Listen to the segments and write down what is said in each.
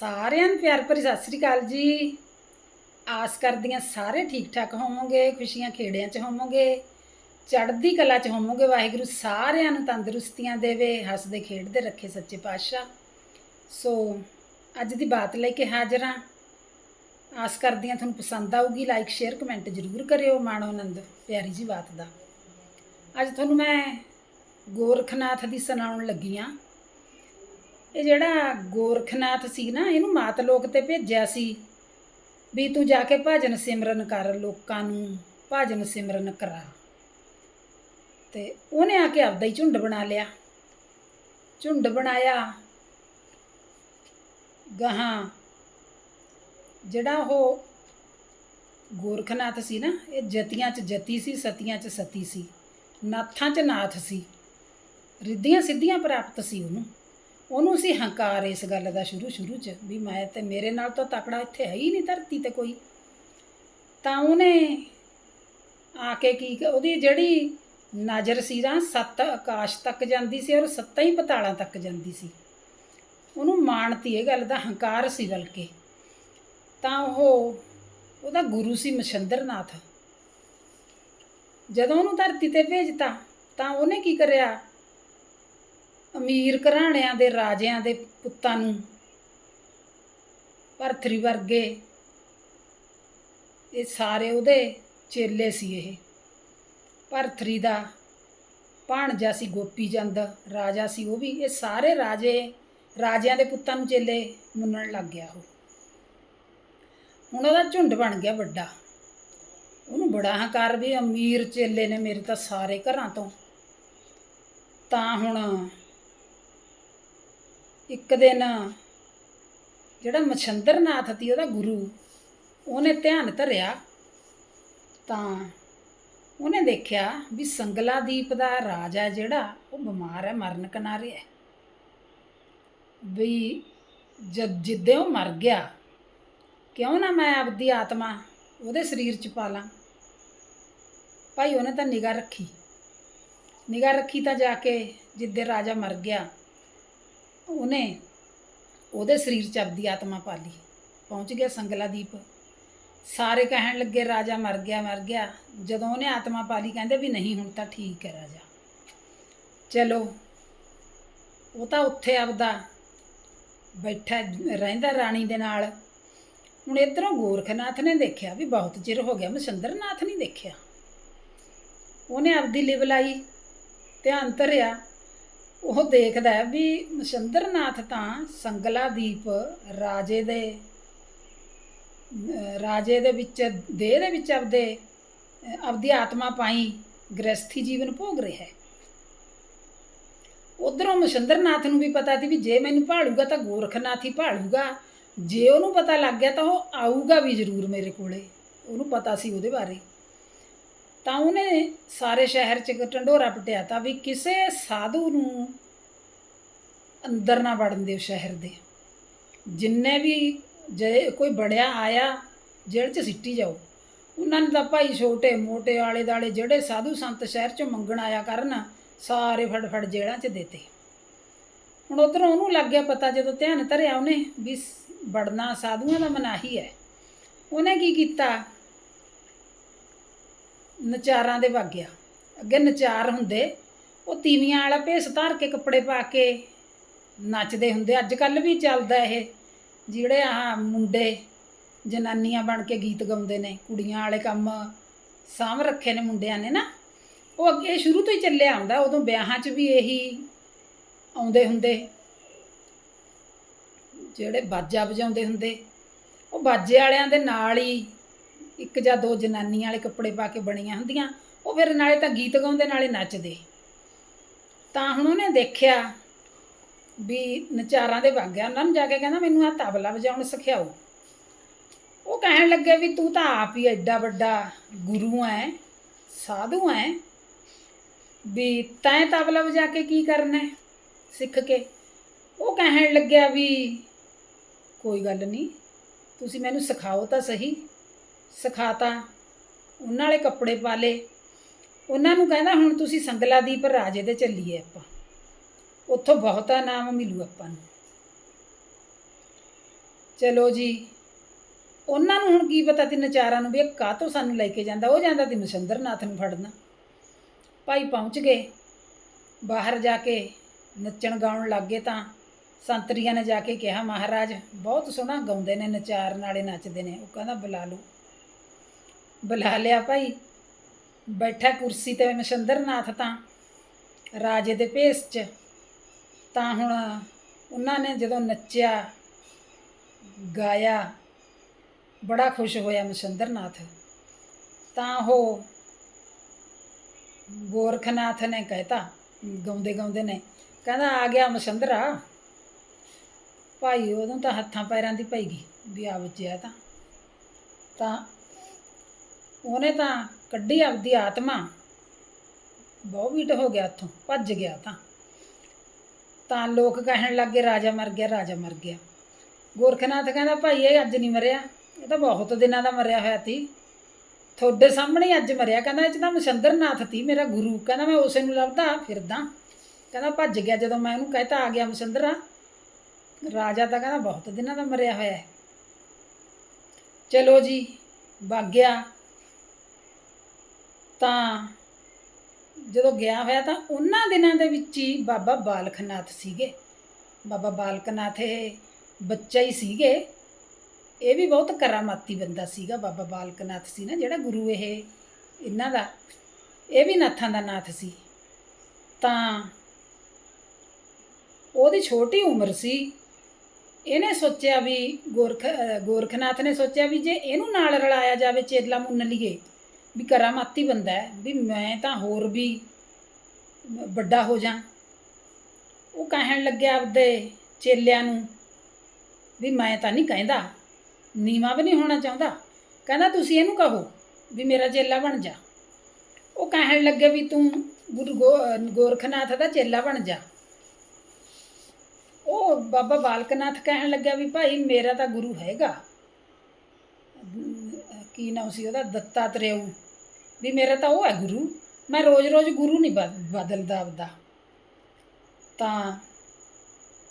ਸਾਰਿਆਂ ਨੂੰ ਪਿਆਰ ਭਰੀ ਸਤਿ ਸ੍ਰੀ ਅਕਾਲ ਜੀ। ਆਸ ਕਰਦੀਆਂ ਸਾਰੇ ਠੀਕ ਠਾਕ ਹੋਵੋਗੇ, ਖੁਸ਼ੀਆਂ ਖੇੜਿਆਂ 'ਚ ਹੋਵੋਗੇ, ਚੜ੍ਹਦੀ ਕਲਾ 'ਚ ਹੋਵੋਗੇ। ਵਾਹਿਗੁਰੂ ਸਾਰਿਆਂ ਨੂੰ ਤੰਦਰੁਸਤੀਆਂ ਦੇਵੇ, ਹੱਸਦੇ, ਖੇਡਦੇ ਰੱਖੇ ਸੱਚੇ ਪਾਤਸ਼ਾਹ। ਸੋ ਅੱਜ ਦੀ ਬਾਤ ਲੈ ਕੇ ਹਾਜ਼ਰ ਹਾਂ। ਆਸ ਕਰਦੀਆਂ ਤੁਹਾਨੂੰ ਪਸੰਦ ਆਊਗੀ ਲਾਈਕ ਸ਼ੇਅਰ ਕਮੈਂਟ ਜ਼ਰੂਰ ਕਰਿਓ ਮਾਣੋ ਆਨੰਦ, ਪਿਆਰੀ ਜੀ ਬਾਤ ਦਾ। ਅੱਜ ਤੁਹਾਨੂੰ ਮੈਂ ਗੋਰਖਨਾਥ ਦੀ ਸੁਣਾਉਣ ਲੱਗੀ ਹਾਂ। ਇਹ ਜਿਹੜਾ ਗੋਰਖਨਾਥ ਸੀ ਨਾ, ਇਹਨੂੰ ਮਾਤ ਲੋਕ ਤੇ ਭੇਜਿਆ ਸੀ ਵੀ ਤੂੰ ਜਾ ਕੇ ਭਜਨ ਸਿਮਰਨ ਕਰ ਲੋਕਾਂ ਨੂੰ, ਭਜਨ ਸਿਮਰਨ ਕਰਾ। ਤੇ ਉਹਨੇ ਆ ਕੇ ਆਪਦਾ ਹੀ ਝੁੰਡ ਬਣਾ ਲਿਆ। ਝੁੰਡ ਬਣਾਇਆ। ਗਾਹਾਂ ਜਿਹੜਾ ਉਹ ਗੋਰਖਨਾਥ ਸੀ ਨਾ, ਇਹ ਜਤੀਆਂ 'ਚ ਜਤੀ ਸੀ, ਸਤੀਆਂ 'ਚ ਸਤੀ ਸੀ। ਨਾਥਾਂ 'ਚ ਨਾਥ ਸੀ। ਰਿੱਧੀਆਂ ਸਿੱਧੀਆਂ ਪ੍ਰਾਪਤ ਸੀ ਉਹਨੂੰ। ਉਹਨੂੰ ਸੀ ਹੰਕਾਰ ਇਸ ਗੱਲ ਦਾ ਸ਼ੁਰੂ ਸ਼ੁਰੂ 'ਚ ਵੀ ਮੈਂ ਤੇ ਮੇਰੇ ਨਾਲ ਤਾਂ ਤਕੜਾ ਇੱਥੇ ਹੈ ਹੀ ਨਹੀਂ ਧਰਤੀ ਤੇ ਕੋਈ। ਤਾਂ ਉਹਨੇ ਆ ਕੇ ਕੀ, ਉਹਦੀ ਜਿਹੜੀ ਨਜ਼ਰ ਸੀ ਨਾ, ਸੱਤ ਆਕਾਸ਼ ਤੱਕ ਜਾਂਦੀ ਸੀ ਔਰ ਸੱਤਾਂ ਹੀ ਪਤਾਲਾਂ ਤੱਕ ਜਾਂਦੀ ਸੀ। ਉਹਨੂੰ ਮਾਣਤੀ ਇਹ ਗੱਲ ਦਾ ਹੰਕਾਰ ਸੀ ਬਲਕਿ। ਤਾਂ ਉਹ, ਉਹਦਾ ਗੁਰੂ ਸੀ ਮਛੰਦਰਨਾਥ। ਜਦੋਂ ਉਹਨੂੰ ਧਰਤੀ ਤੇ ਭੇਜਤਾ, ਤਾਂ ਉਹਨੇ ਕੀ ਕਰਿਆ? ਅਮੀਰ ਘਰਾਣਿਆਂ ਦੇ ਰਾਜਿਆਂ ਦੇ ਪੁੱਤਾਂ ਨੂੰ ਭਰਥਰੀ ਵਰਗੇ ਇਹ ਸਾਰੇ ਉਹਦੇ ਚੇਲੇ ਸੀ ਇਹ। ਭਰਥਰੀ ਦਾ ਭਾਣਜਾ ਸੀ ਗੋਪੀ ਚੰਦ ਰਾਜਾ ਸੀ ਉਹ ਵੀ। ਇਹ ਸਾਰੇ ਰਾਜੇ, ਰਾਜਿਆਂ ਦੇ ਪੁੱਤਾਂ ਨੂੰ ਚੇਲੇ ਮੰਨਣ ਲੱਗ ਗਿਆ ਉਹ। ਹੁਣ ਉਹਦਾ ਝੁੰਡ ਬਣ ਗਿਆ ਵੱਡਾ। ਉਹਨੂੰ ਬੜਾ ਹੰਕਾਰ ਵੀ ਅਮੀਰ ਚੇਲੇ ਨੇ ਮੇਰੇ ਤਾਂ ਸਾਰੇ ਘਰਾਂ ਤੋਂ। ਤਾਂ ਹੁਣ ਇੱਕ ਦਿਨ ਜਿਹੜਾ ਮਛੰਦਰ ਨਾਥ ਸੀ, ਉਹਦਾ ਗੁਰੂ, ਉਹਨੇ ਧਿਆਨ ਧਰਿਆ ਤਾਂ ਉਹਨੇ ਦੇਖਿਆ ਵੀ ਸੰਗਲਾਦੀਪ ਦਾ ਰਾਜਾ ਜਿਹੜਾ, ਉਹ ਬਿਮਾਰ ਹੈ, ਮਰਨ ਕਿਨਾਰੇ ਹੈ। ਵੀ ਜਦ ਜਿੱਦੇ ਉਹ ਮਰ ਗਿਆ, ਕਿਉਂ ਨਾ ਮੈਂ ਆਪਦੀ ਆਤਮਾ ਉਹਦੇ ਸਰੀਰ 'ਚ ਪਾ ਲਾਂ? ਭਾਈ ਉਹਨੇ ਤਾਂ ਨਿਗਾਹ ਰੱਖੀ। ਨਿਗਾਹ ਰੱਖੀ ਤਾਂ ਜਾ ਕੇ ਜਿੱਦੇ ਰਾਜਾ ਮਰ ਗਿਆ ਉਹਨੇ ਉਹਦੇ ਸਰੀਰ 'ਚ ਆਪਦੀ ਆਤਮਾ ਪਾ ਲਈ। ਪਹੁੰਚ ਗਿਆ ਸੰਗਲਾਦੀਪ। ਸਾਰੇ ਕਹਿਣ ਲੱਗੇ, ਰਾਜਾ ਮਰ ਗਿਆ ਮਰ ਗਿਆ। ਜਦੋਂ ਉਹਨੇ ਆਤਮਾ ਪਾ ਲਈ, ਕਹਿੰਦੇ ਵੀ ਨਹੀਂ, ਹੁਣ ਤਾਂ ਠੀਕ ਹੈ ਰਾਜਾ। ਚਲੋ, ਉਹ ਤਾਂ ਉੱਥੇ ਆਪਦਾ ਬੈਠਾ, ਰਹਿੰਦਾ ਰਾਣੀ ਦੇ ਨਾਲ। ਹੁਣ ਇਧਰੋਂ ਗੋਰਖਨਾਥ ਨੇ ਦੇਖਿਆ ਵੀ ਬਹੁਤ ਚਿਰ ਹੋ ਗਿਆ, ਮਸੰਦਰਨਾਥ ਨਹੀਂ ਦੇਖਿਆ। ਉਹਨੇ ਆਪਦੀ ਲਿਵ ਲਾਈ, ਧਿਆਨ ਧਰਿਆ। ਉਹ ਦੇਖਦਾ ਹੈ ਵੀ ਮਸੰਦਰਨਾਥ ਤਾਂ ਸੰਗਲਾਦੀਪ ਰਾਜੇ ਦੇ ਰਾਜੇ ਦੇ ਵਿੱਚ, ਦੇਹ ਦੇ ਵਿੱਚ ਆਪਦੇ, ਆਪਦੀ ਆਤਮਾ ਪਾਈ ਗ੍ਰਸਥੀ ਜੀਵਨ ਭੋਗ ਰਿਹਾ ਹੈ। ਉਧਰੋਂ ਮਸ਼ੰਦਰਨਾਥ ਨੂੰ ਵੀ ਪਤਾ ਸੀ ਵੀ ਜੇ ਮੈਨੂੰ ਭਾਲੂਗਾ ਤਾਂ ਗੋਰਖਨਾਥ ਹੀ ਭਾਲੂਗਾ। ਜੇ ਉਹਨੂੰ ਪਤਾ ਲੱਗ ਗਿਆ ਤਾਂ ਉਹ ਆਊਗਾ ਵੀ ਜ਼ਰੂਰ ਮੇਰੇ ਕੋਲੇ। ਉਹਨੂੰ ਪਤਾ ਸੀ ਉਹਦੇ ਬਾਰੇ। ਤਾਂ ਉਹਨੇ ਸਾਰੇ ਸ਼ਹਿਰ 'ਚ ਢੰਡੋਰਾ ਪਟਿਆ ਤਾਂ ਵੀ ਕਿਸੇ ਸਾਧੂ ਨੂੰ ਅੰਦਰ ਨਾ ਵੜਨ ਦਿਓ ਸ਼ਹਿਰ ਦੇ। ਜਿੰਨੇ ਵੀ ਜੇ ਕੋਈ ਬੜਿਆ ਆਇਆ, ਜੇਲ੍ਹ 'ਚ ਸਿੱਟੀ ਜਾਓ। ਉਹਨਾਂ ਨੇ ਤਾਂ ਭਾਈ ਛੋਟੇ ਮੋਟੇ ਆਲੇ ਦਾਲੇ ਜਿਹੜੇ ਸਾਧੂ ਸੰਤ ਸ਼ਹਿਰ 'ਚੋਂ ਮੰਗਣ ਆਇਆ ਕਰਨ, ਸਾਰੇ ਫੜ ਫੜ ਜੇਲ੍ਹਾਂ 'ਚ ਦੇਤੇ। ਹੁਣ ਉਧਰੋਂ ਉਹਨੂੰ ਲੱਗ ਗਿਆ ਪਤਾ ਜਦੋਂ ਧਿਆਨ ਧਰਿਆ ਉਹਨੇ ਵੀ ਸ- ਵੜਨਾ ਸਾਧੂਆਂ ਦਾ ਮਨਾਹੀ ਹੈ। ਉਹਨੇ ਕੀ ਕੀਤਾ? ਨਚਾਰਾਂ ਦੇ ਵਗ ਗਿਆ ਅੱਗੇ ਨਚਾਰ ਹੁੰਦੇ, ਉਹ ਤੀਵੀਆਂ ਵਾਲਾ ਭੇਸ ਧਾਰ ਕੇ ਕੱਪੜੇ ਪਾ ਕੇ ਨੱਚਦੇ ਹੁੰਦੇ। ਅੱਜ ਕੱਲ ਵੀ ਚੱਲਦਾ ਇਹ, ਜਿਹੜੇ ਆ ਮੁੰਡੇ, ਜਨਾਨੀਆਂ ਬਣ ਕੇ ਗੀਤ ਗਾਉਂਦੇ ਨੇ, ਕੁੜੀਆਂ ਵਾਲੇ ਕੰਮ ਸਾਂਭ ਰੱਖੇ ਨੇ ਮੁੰਡਿਆਂ ਨੇ ਨਾ, ਉਹ ਅੱਗੇ ਸ਼ੁਰੂ ਤੋਂ ਹੀ ਚੱਲਿਆ ਆਉਂਦਾ। ਉਦੋਂ ਵਿਆਹਾਂ 'ਚ ਵੀ ਇਹੀ ਆਉਂਦੇ ਹੁੰਦੇ। ਜਿਹੜੇ ਬਾਜਾ ਵਜਾਉਂਦੇ ਹੁੰਦੇ, ਉਹ ਬਾਜੇ ਵਾਲਿਆਂ ਦੇ ਨਾਲ ਹੀ ਇੱਕ ਜਾਂ ਦੋ ਜਨਾਨੀ ਵਾਲੇ ਕੱਪੜੇ ਪਾ ਕੇ ਬਣੀਆਂ ਹੁੰਦੀਆਂ, ਉਹ ਫਿਰ ਨਾਲੇ ਤਾਂ ਗੀਤ ਗਾਉਂਦੇ, ਨਾਲੇ ਨੱਚਦੇ। ਤਾਂ ਹੁਣ ਉਹਨੇ ਦੇਖਿਆ ਵੀ ਨਚਾਰਾਂ ਦੇ ਵਗ ਗਿਆ ਉਹਨਾਂ ਨੂੰ ਜਾ ਕੇ ਕਹਿੰਦਾ, ਮੈਨੂੰ ਆ ਤਬਲਾ ਵਜਾਉਣ ਸਿਖਾਓ। ਉਹ ਕਹਿਣ ਲੱਗੇ ਵੀ, ਤੂੰ ਤਾਂ ਆਪ ਹੀ ਐਡਾ ਵੱਡਾ ਗੁਰੂ ਐ, ਸਾਧੂ ਐ, ਵੀ ਤੈਂ ਤਬਲਾ ਵਜਾ ਕੇ ਕੀ ਕਰਨਾ ਸਿੱਖ ਕੇ? ਉਹ ਕਹਿਣ ਲੱਗਿਆ ਵੀ, ਕੋਈ ਗੱਲ ਨਹੀਂ, ਤੁਸੀਂ ਮੈਨੂੰ ਸਿਖਾਓ ਤਾਂ ਸਹੀ ਸਿਖਾਤਾ, ਉਹਨਾਂ ਵਾਲੇ ਕੱਪੜੇ ਪਾ ਲਏ ਉਹਨਾਂ ਨੂੰ ਕਹਿੰਦਾ, ਹੁਣ ਤੁਸੀਂ ਸੰਗਲਾਦੀਪ ਰਾਜੇ ਦੇ ਚੱਲੀਏ ਆਪਾਂ। ਉੱਥੋਂ ਬਹੁਤਾ ਨਾਮ ਮਿਲੂ ਆਪਾਂ ਨੂੰ। ਚਲੋ ਜੀ, ਉਹਨਾਂ ਨੂੰ ਹੁਣ ਕੀ ਪਤਾ ਤਿੰਨ ਚਾਰਾਂ ਨੂੰ ਵੀ ਇਹ ਕਾਹਤੋਂ ਸਾਨੂੰ ਲੈ ਕੇ ਜਾਂਦਾ? ਉਹ ਜਾਂਦਾ ਤੇ ਮਸੰਦਰਨਾਥ ਨੂੰ ਫੜਨਾ। ਭਾਈ ਪਹੁੰਚ ਗਏ। ਬਾਹਰ ਜਾ ਕੇ ਨੱਚਣ ਗਾਉਣ ਲੱਗੇ ਤਾਂ ਸੰਤਰੀਆਂ ਨੇ ਜਾ ਕੇ ਕਿਹਾ, ਮਹਾਰਾਜ, ਬਹੁਤ ਸੋਹਣਾ ਗਾਉਂਦੇ ਨੇ, ਨਚਾਰ ਨਾਲੇ ਨੱਚਦੇ ਨੇ। ਉਹ ਕਹਿੰਦਾ, ਬੁਲਾ ਲਓ। ਬੁਲਾ ਲਿਆ ਭਾਈ। ਬੈਠਾ ਕੁਰਸੀ ਤੇ ਮਸੰਦਰਨਾਥ ਤਾਂ, ਰਾਜੇ ਦੇ ਭੇਸ 'ਚ। ਤਾਂ ਹੁਣ ਉਹਨਾਂ ਨੇ ਜਦੋਂ ਨੱਚਿਆ, ਗਾਇਆ, ਬੜਾ ਖੁਸ਼ ਹੋਇਆ ਮਸੰਦਰਨਾਥ ਤਾਂ ਉਹ ਗੋਰਖਨਾਥ ਨੇ ਕਹਿਤਾ, ਗਾਉਂਦੇ ਗਾਉਂਦੇ ਨੇ, ਕਹਿੰਦਾ, ਆ ਗਿਆ ਮਸੰਦਰਾ ਭਾਈ ਉਦੋਂ ਤਾਂ ਹੱਥਾਂ ਪੈਰਾਂ ਦੀ ਪਈ ਗਈ, ਵੀ ਆ ਵੱਜਿਆ ਤਾਂ। ਤਾਂ ਉਹਨੇ ਤਾਂ ਕੱਢੀ ਆਪਦੀ ਆਤਮਾ। ਬਹੁਵੀਟ ਹੋ ਗਿਆ ਉੱਥੋਂ, ਭੱਜ ਗਿਆ ਤਾਂ। ਤਾਂ ਲੋਕ ਕਹਿਣ ਲੱਗੇ ਰਾਜਾ ਮਰ ਗਿਆ, ਰਾਜਾ ਮਰ ਗਿਆ। ਗੋਰਖਨਾਥ ਕਹਿੰਦਾ, ਭਾਈ, ਇਹ ਅੱਜ ਨਹੀਂ ਮਰਿਆ। ਇਹ ਤਾਂ ਬਹੁਤ ਦਿਨਾਂ ਦਾ ਮਰਿਆ ਹੋਇਆ ਸੀ। ਤੁਹਾਡੇ ਸਾਹਮਣੇ ਅੱਜ ਮਰਿਆ। ਕਹਿੰਦਾ, ਇਹ 'ਚ ਤਾਂ ਮਸੰਦਰਨਾਥ ਸੀ ਮੇਰਾ ਗੁਰੂ। ਕਹਿੰਦਾ, ਮੈਂ ਉਸੇ ਨੂੰ ਲੱਭਦਾ, ਫਿਰਦਾ। ਕਹਿੰਦਾ, ਭੱਜ ਗਿਆ ਜਦੋਂ ਮੈਂ ਉਹਨੂੰ ਕਹਿਤਾ, ਆ ਗਿਆ ਮਸੰਦਰਾ ਰਾਜਾ ਤਾਂ ਕਹਿੰਦਾ, ਬਹੁਤ ਦਿਨਾਂ ਦਾ ਮਰਿਆ ਹੋਇਆ ਹੈ। ਚਲੋ ਜੀ ਵਗ ਗਿਆ। ਤਾਂ ਜਦੋਂ ਗਿਆ ਹੋਇਆ ਤਾਂ ਉਹਨਾਂ ਦਿਨਾਂ ਦੇ ਵਿੱਚ ਹੀ ਬਾਬਾ ਬਾਲਕਨਾਥ ਸੀਗੇ। ਬਾਬਾ ਬਾਲਕਨਾਥ ਇਹ ਬੱਚਾ ਹੀ ਸੀਗੇ। ਇਹ ਵੀ ਬਹੁਤ ਕਰਾਮਾਤੀ ਬੰਦਾ ਸੀਗਾ ਬਾਬਾ ਬਾਲਕਨਾਥ ਸੀ ਨਾ, ਜਿਹੜਾ ਗੁਰੂ ਇਹ, ਇਹਨਾਂ ਦਾ। ਇਹ ਵੀ ਨਾਥਾਂ ਦਾ ਨਾਥ ਸੀ। ਤਾਂ ਉਹਦੀ ਛੋਟੀ ਉਮਰ ਸੀ। ਇਹਨੇ ਸੋਚਿਆ ਵੀ ਗੋਰਖ ਗੋਰਖਨਾਥ ਨੇ ਸੋਚਿਆ ਵੀ ਜੇ ਇਹਨੂੰ ਨਾਲ ਰਲਾਇਆ ਜਾਵੇ ਚੇਲਾ ਮੁੰਨ ਲਈਏ ਵੀ ਕਰਾਮਾਤੀ ਬੰਦਾ ਹੈ, ਵੀ ਮੈਂ ਤਾਂ ਹੋਰ ਵੀ ਵੱਡਾ ਹੋ ਜਾ। ਉਹ ਕਹਿਣ ਲੱਗਿਆ ਆਪਦੇ ਚੇਲਿਆਂ ਨੂੰ ਵੀ ਮੈਂ ਤਾਂ ਨਹੀਂ ਕਹਿੰਦਾ, ਨੀਵਾ ਵੀ ਨਹੀਂ ਹੋਣਾ ਚਾਹੁੰਦਾ। ਕਹਿੰਦਾ, ਤੁਸੀਂ ਇਹਨੂੰ ਕਹੋ ਵੀ ਮੇਰਾ ਚੇਲਾ ਬਣ ਜਾ। ਉਹ ਕਹਿਣ ਲੱਗੇ ਵੀ ਤੂੰ ਗੁਰੂ ਗੋ- ਗੋਰਖਨਾਥ ਦਾ ਚੇਲਾ ਬਣ ਜਾ। ਉਹ ਬਾਬਾ ਬਾਲਕਨਾਥ ਕਹਿਣ ਲੱਗਿਆ ਵੀ ਭਾਈ ਮੇਰਾ ਤਾਂ ਗੁਰੂ ਹੈਗਾ। ਕੀ ਨਾਮ ਸੀ ਉਹਦਾ? ਦੱਤਾ ਦੱਤਾਤਰੇਉ ਵੀ ਮੇਰਾ ਤਾਂ ਉਹ ਹੈ ਗੁਰੂ। ਮੈਂ ਰੋਜ਼-ਰੋਜ਼ ਗੁਰੂ ਨਹੀਂ ਬਦ- ਬਦਲਦਾ ਆਪਦਾ। ਤਾਂ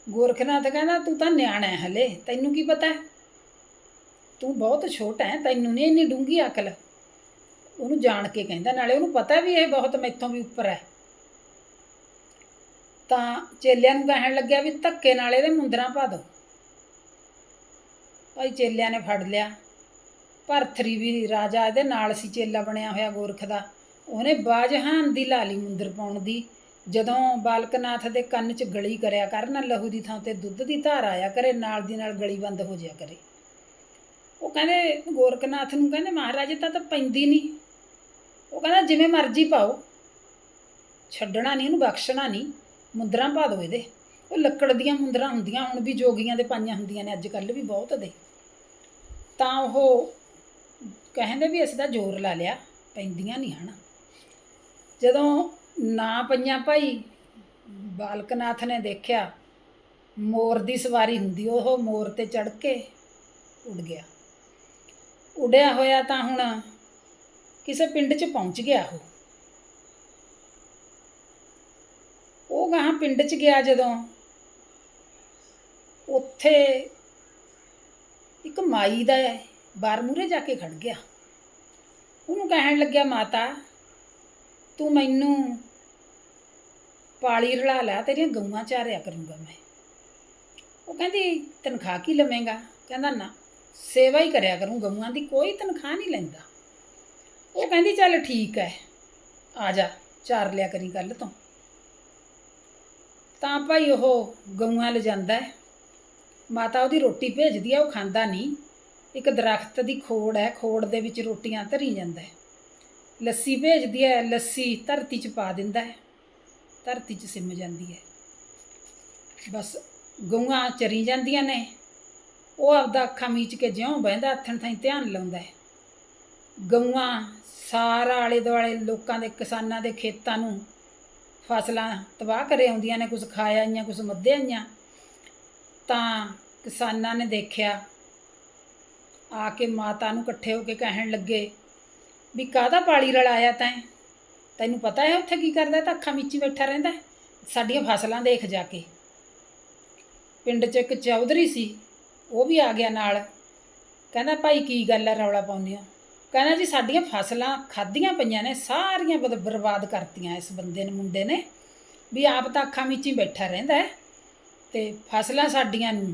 ਗੋਰਖਨਾਥ ਕਹਿੰਦਾ, ਤੂੰ ਤਾਂ ਨਿਆਣਾ ਹੈ ਹਲੇ, ਤੈਨੂੰ ਕੀ ਪਤਾ ਤੂੰ ਬਹੁਤ ਛੋਟਾ ਹੈ, ਤੈਨੂੰ ਨਹੀਂ ਇੰਨੀ ਡੂੰਗੀ ਅਕਲ। ਉਹਨੂੰ ਜਾਣ ਕੇ ਕਹਿੰਦਾ, ਨਾਲੇ ਉਹਨੂੰ ਪਤਾ ਵੀ ਇਹ ਬਹੁਤ ਮੈਥੋਂ ਵੀ ਉੱਪਰ ਹੈ। ਤਾਂ ਚੇਲਿਆਂ ਨੂੰ ਕਹਿਣ ਲੱਗਿਆ ਵੀ ਧੱਕੇ ਨਾਲ ਇਹਦੇ ਮੁੰਦਰਾਂ ਪਾ ਦੋ। ਭਾਈ ਚੇਲਿਆਂ ਨੇ ਫੜ ਲਿਆ। ਭਰਥਰੀ ਵੀ ਰਾਜਾ ਇਹਦੇ ਨਾਲ ਸੀ, ਚੇਲਾ ਬਣਿਆ ਹੋਇਆ ਗੋਰਖ ਦਾ। ਉਹਨੇ ਬਾਜਹਾਨ ਦੀ ਲਾਲੀ ਮੁੰਦਰ ਪਾਉਣ ਦੀ, ਜਦੋਂ ਬਾਲਕਨਾਥ ਦੇ ਕੰਨ 'ਚ ਗਲੀ ਕਰਿਆ ਕਰਨ ਲਹੂ ਦੀ ਥਾਂ ਤੇ ਦੁੱਧ ਦੀ ਧਾਰ ਆਇਆ ਕਰੇ, ਨਾਲ ਦੀ ਨਾਲ ਗਲੀ ਬੰਦ ਹੋ ਜਾਇਆ ਕਰੇ। ਉਹ ਕਹਿੰਦੇ, ਗੋਰਖਨਾਥ ਨੂੰ ਕਹਿੰਦੇ, ਮਹਾਰਾਜ ਤਾਂ ਤਾਂ ਪੈਂਦੀ ਨਹੀਂ ਉਹ ਕਹਿੰਦਾ, ਜਿਵੇਂ ਮਰਜ਼ੀ ਪਾਓ। ਛੱਡਣਾ ਨਹੀਂ ਇਹਨੂੰ ਬਖਸ਼ਣਾ ਨਹੀਂ ਮੁੰਦਰਾਂ ਪਾ ਦਿਓ ਇਹਦੇ। ਉਹ ਲੱਕੜ ਦੀਆਂ ਮੁੰਦਰਾਂ ਹੁੰਦੀਆਂ, ਹੁਣ ਵੀ ਜੋਗੀਆਂ ਦੇ ਪਾਈਆਂ ਹੁੰਦੀਆਂ ਨੇ ਅੱਜ ਕੱਲ੍ਹ ਵੀ ਬਹੁਤ ਦੇ ਤਾਂ ਉਹ ਕਹਿੰਦੇ ਵੀ ਅਸੀਂ ਤਾਂ ਜ਼ੋਰ ਲਾ ਲਿਆ, ਪੈਂਦੀਆਂ ਨਹੀਂ ਹਨ। ਜਦੋਂ ਨਾ ਪਈਆਂ ਭਾਈ, ਬਾਲਕਨਾਥ ਨੇ ਦੇਖਿਆ, ਮੋਰ ਦੀ ਸਵਾਰੀ ਹੁੰਦੀ, ਉਹ ਮੋਰ ਤੇ ਚੜ ਕੇ ਉੱਡ ਗਿਆ। ਉੱਡਿਆ ਹੋਇਆ ਤਾਂ ਹੁਣ ਕਿਸੇ ਪਿੰਡ 'ਚ ਪਹੁੰਚ ਗਿਆ ਉਹ। ਉਹ ਗਾਹਾਂ ਪਿੰਡ 'ਚ ਗਿਆ ਜਦੋਂ, ਉੱਥੇ ਇੱਕ ਮਾਈ ਦਾ ਬਾਰ ਮੂਰੇ ਜਾ ਕੇ ਖੜ ਗਿਆ। ਉਹਨੂੰ ਕਹਿਣ ਲੱਗਿਆ, ਮਾਤਾ, ਤੂੰ ਮੈਨੂੰ ਪਾਲੀ ਰਲਾ ਲੈ, ਤੇਰੀਆਂ ਗਊਆਂ ਚਾਰਿਆ ਕਰੂੰਗਾ ਮੈਂ। ਉਹ ਕਹਿੰਦੀ, ਤਨਖਾਹ ਕੀ ਲਵੇਂਗਾ? ਕਹਿੰਦਾ, ਨਾ, ਸੇਵਾ ਹੀ ਕਰਿਆ ਕਰੂੰ, ਗਊਆਂ ਦੀ ਕੋਈ ਤਨਖਾਹ ਨਹੀਂ ਲੈਂਦਾ। ਉਹ ਕਹਿੰਦੀ, ਚੱਲ ਠੀਕ ਹੈ ਆ ਜਾ, ਚਾਰ ਲਿਆ ਕਰੀ ਕੱਲ ਤੋਂ। ਤਾਂ ਭਾਈ ਉਹ ਗਊਆਂ ਲਿਜਾਂਦਾ ਹੈ ਮਾਤਾ ਉਹਦੀ ਰੋਟੀ ਭੇਜਦੀ ਆ ਉਹ ਖਾਂਦਾ ਨਹੀਂ। ਇੱਕ ਦਰਖਤ ਦੀ ਖੋੜ ਹੈ, ਖੋੜ ਦੇ ਵਿੱਚ ਰੋਟੀਆਂ ਧਰੀ ਜਾਂਦਾ ਹੈ। ਲੱਸੀ ਭੇਜਦੀ ਹੈ, ਲੱਸੀ ਧਰਤੀ 'ਚ ਪਾ ਦਿੰਦਾ ਹੈ, ਧਰਤੀ 'ਚ ਸਿਮ ਜਾਂਦੀ ਹੈ। ਬਸ ਗਊਆਂ ਚਰੀ ਜਾਂਦੀਆਂ ਨੇ, ਉਹ ਆਪਦਾ ਅੱਖਾਂ ਮੀਚ ਕੇ ਜਿਉਂ ਬਹਿੰਦਾ ਹੱਥਣ ਥਾਈ ਧਿਆਨ ਲਾਉਂਦਾ ਹੈ। ਗਊਆਂ ਸਾਰਾ ਆਲੇ ਦੁਆਲੇ ਲੋਕਾਂ ਦੇ ਕਿਸਾਨਾਂ ਦੇ ਖੇਤਾਂ ਨੂੰ ਫਸਲਾਂ ਤਬਾਹ ਕਰੇ ਆਉਂਦੀਆਂ ਨੇ ਕੁਝ ਖਾਇਆ ਆਈਆਂ ਕੁਝ ਮੱਧੇ ਆਈਆਂ। ਤਾਂ ਕਿਸਾਨਾਂ ਨੇ ਦੇਖਿਆ ਆ ਕੇ ਮਾਤਾ ਨੂੰ ਇਕੱਠੇ ਹੋ ਕੇ ਕਹਿਣ ਲੱਗੇ ਵੀ ਕਾਹਦਾ ਪਾਲੀ ਰਲਾਇਆ ਤੈਂ? ਤੈਨੂੰ ਪਤਾ ਹੈ ਉੱਥੇ ਕੀ ਕਰਦਾ ਤਾਂ ਅੱਖਾਂ ਵਿੱਚ ਹੀ ਬੈਠਾ ਰਹਿੰਦਾ ਸਾਡੀਆਂ ਫਸਲਾਂ ਦੇਖ ਜਾ ਕੇ। ਪਿੰਡ 'ਚ ਇੱਕ ਚੌਧਰੀ ਸੀ, ਉਹ ਵੀ ਆ ਗਿਆ ਨਾਲ। ਕਹਿੰਦਾ, ਭਾਈ ਕੀ ਗੱਲ ਹੈ ਰੌਲਾ ਪਾਉਂਦੇ ਹੋ? ਕਹਿੰਦਾ, ਜੀ ਸਾਡੀਆਂ ਫਸਲਾਂ ਖਾਧੀਆਂ ਪਈਆਂ ਨੇ, ਸਾਰੀਆਂ ਬਰ- ਬਰਬਾਦ ਕਰਤੀਆਂ ਇਸ ਬੰਦੇ ਨੇ, ਮੁੰਡੇ ਨੇ। ਵੀ ਆਪ ਤਾਂ ਅੱਖਾਂ ਵਿੱਚ ਹੀ ਬੈਠਾ ਰਹਿੰਦਾ ਹੈ ਤੇ ਫਸਲਾਂ ਸਾਡੀਆਂ ਨੂੰ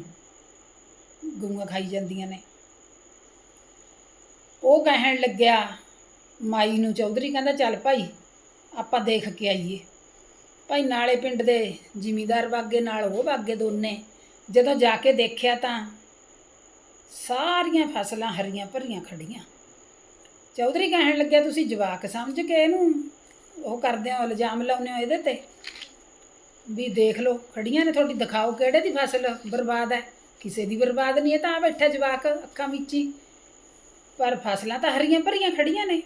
ਗਊਆਂ ਖਾਈ ਜਾਂਦੀਆਂ ਨੇ। ਉਹ ਕਹਿਣ ਲੱਗਿਆ, ਮਾਈ ਨੂੰ ਚੌਧਰੀ ਕਹਿੰਦਾ, ਚੱਲ ਭਾਈ, ਆਪਾਂ ਦੇਖ ਕੇ ਆਈਏ। ਭਾਈ ਨਾਲੇ ਪਿੰਡ ਦੇ ਜ਼ਿਮੀਦਾਰ ਵਾਗੇ ਨਾਲ ਉਹ ਵਾਗੇ ਦੋਨੇ, ਜਦੋਂ ਜਾ ਕੇ ਦੇਖਿਆ ਤਾਂ ਸਾਰੀਆਂ ਫਸਲਾਂ ਹਰੀਆਂ ਭਰੀਆਂ ਖੜੀਆਂ ਚੌਧਰੀ ਕਹਿਣ ਲੱਗਿਆ, ਤੁਸੀਂ ਜਵਾਕ ਸਮਝ ਕੇ ਇਹਨੂੰ ਉਹ ਕਰਦੇ ਹੋ, ਇਲਜ਼ਾਮ ਲਾਉਂਦੇ ਹੋ ਇਹਦੇ ਤੇ? ਵੀ ਦੇਖ ਲਓ ਖੜੀਆਂ ਨੇ ਤੁਹਾਡੀ, ਦਿਖਾਓ ਕਿਹੜੇ ਦੀ ਫਸਲ ਬਰਬਾਦ ਹੈ। ਕਿਸੇ ਦੀ ਬਰਬਾਦ ਨਹੀਂ ਹੈ ਤਾਂ ਆ ਬੈਠਾ ਜਵਾਕ, ਅੱਖਾਂ ਵਿੱਚ ਹੀ। ਪਰ ਫਸਲਾਂ ਤਾਂ ਹਰੀਆਂ ਭਰੀਆਂ ਖੜੀਆਂ ਨੇ।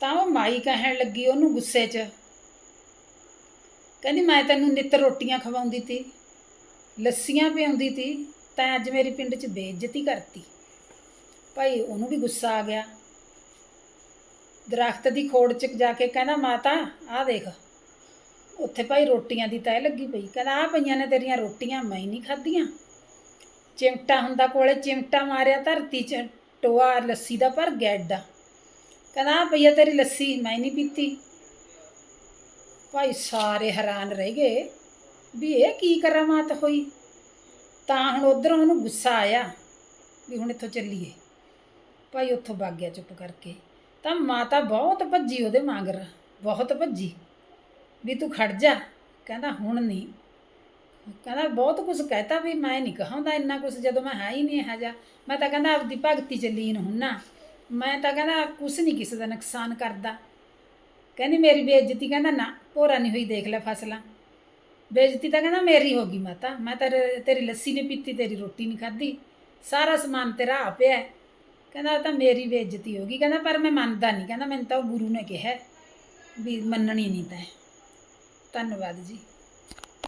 ਤਾਂ ਉਹ ਮਾਈ ਕਹਿਣ ਲੱਗੀ ਉਹਨੂੰ ਗੁੱਸੇ 'ਚ। ਕਹਿੰਦੀ, ਮੈਂ ਤੈਨੂੰ ਨਿੱਤ ਰੋਟੀਆਂ ਖਵਾਉਂਦੀ ਤੀ, ਲੱਸੀਆਂ ਪਿਆਉਂਦੀ ਤੀ, ਤਾਂ ਅੱਜ ਮੇਰੀ ਪਿੰਡ 'ਚ ਬੇਇੱਜ਼ਤੀ ਕਰਤੀ। ਭਾਈ, ਉਹਨੂੰ ਵੀ ਗੁੱਸਾ ਆ ਗਿਆ। ਦਰਖਤ ਦੀ ਖੋੜ 'ਚ ਜਾ ਕੇ ਕਹਿੰਦਾ, ਮਾਤਾ, ਆਹ ਦੇਖ, ਉੱਥੇ ਭਾਈ ਰੋਟੀਆਂ ਦੀ ਤੈ ਲੱਗੀ ਪਈ। ਕਹਿੰਦਾ ਆ ਪਈਆਂ ਨੇ ਤੇਰੀਆਂ ਰੋਟੀਆਂ, ਮੈਂ ਨਹੀਂ ਖਾਧੀਆਂ। ਚਿਮਟਾ ਹੁੰਦਾ ਕੋਲੇ ਚਿਮਟਾ ਮਾਰਿਆ ਧਰਤੀ 'ਚ। ਟੋਆ ਲੱਸੀ ਦਾ ਭਰ ਗਿਆ ਐਡਾ। ਕਹਿੰਦਾ ਆ ਤੇਰੀ ਲੱਸੀ ਮੈਂ ਨਹੀਂ ਪੀਤੀ। ਭਾਈ ਸਾਰੇ ਹੈਰਾਨ ਰਹਿ ਗਏ ਵੀ ਇਹ ਕੀ ਕਰਾਮਾਤ ਹੋਈ। ਤਾਂ ਹੁਣ ਉਧਰੋਂ ਉਹਨੂੰ ਗੁੱਸਾ ਆਇਆ ਵੀ ਹੁਣ ਇੱਥੋਂ ਚੱਲੀਏ। ਭਾਈ ਉੱਥੋਂ ਵਗ ਗਿਆ ਚੁੱਪ ਕਰਕੇ। ਤਾਂ ਮਾਤਾ ਬਹੁਤ ਭੱਜੀ ਉਹਦੇ ਮਗਰ, ਬਹੁਤ ਭੱਜੀ। ਵੀ ਤੂੰ ਖੜ ਜਾ। ਕਹਿੰਦਾ, ਹੁਣ ਨਹੀਂ। ਕਹਿੰਦਾ ਬਹੁਤ ਕੁਝ ਕਹਿਤਾ ਵੀ ਮੈਂ ਨਹੀਂ ਕਹਾਉਂਦਾ ਇੰਨਾ ਕੁਝ ਜਦੋਂ ਮੈਂ ਹੈ ਹੀ ਨਹੀਂ ਇਹ ਜਿਹਾ। ਮੈਂ ਤਾਂ ਕਹਿੰਦਾ ਆਪਦੀ ਭਗਤੀ ਚ ਲੀਨ ਹੁੰਨਾ। ਮੈਂ ਤਾਂ ਕਹਿੰਦਾ ਕੁਝ ਨਹੀਂ ਕਿਸੇ ਦਾ ਨੁਕਸਾਨ ਕਰਦਾ। ਕਹਿੰਦੀ ਮੇਰੀ ਬੇਇੱਜ਼ਤੀ ਕਹਿੰਦਾ ਨਾ, ਭੋਰਾ ਨਹੀਂ ਹੋਈ ਦੇਖ ਲੈ ਫਸਲਾਂ। ਬੇਇੱਜ਼ਤੀ ਤਾਂ ਕਹਿੰਦਾ ਮੇਰੀ ਹੋ ਗਈ ਮਾਤਾ। ਮੈਂ ਤਾਂ ਤੇਰੀ ਲੱਸੀ ਨਹੀਂ ਪੀਤੀ, ਤੇਰੀ ਰੋਟੀ ਨਹੀਂ ਖਾਧੀ। ਸਾਰਾ ਸਮਾਨ ਤੇਰਾ ਆ ਪਿਆ ਕਹਿੰਦਾ ਤਾਂ ਮੇਰੀ ਬੇਇੱਜ਼ਤੀ ਹੋ ਗਈ। ਕਹਿੰਦਾ ਪਰ ਮੈਂ ਮੰਨਦਾ ਨਹੀਂ। ਕਹਿੰਦਾ ਮੈਨੂੰ ਤਾਂ ਉਹ ਗੁਰੂ ਨੇ ਕਿਹਾ ਵੀ ਮੰਨਣੀ ਨਹੀਂ ਤੈਂ। ਧੰਨਵਾਦ ਜੀ।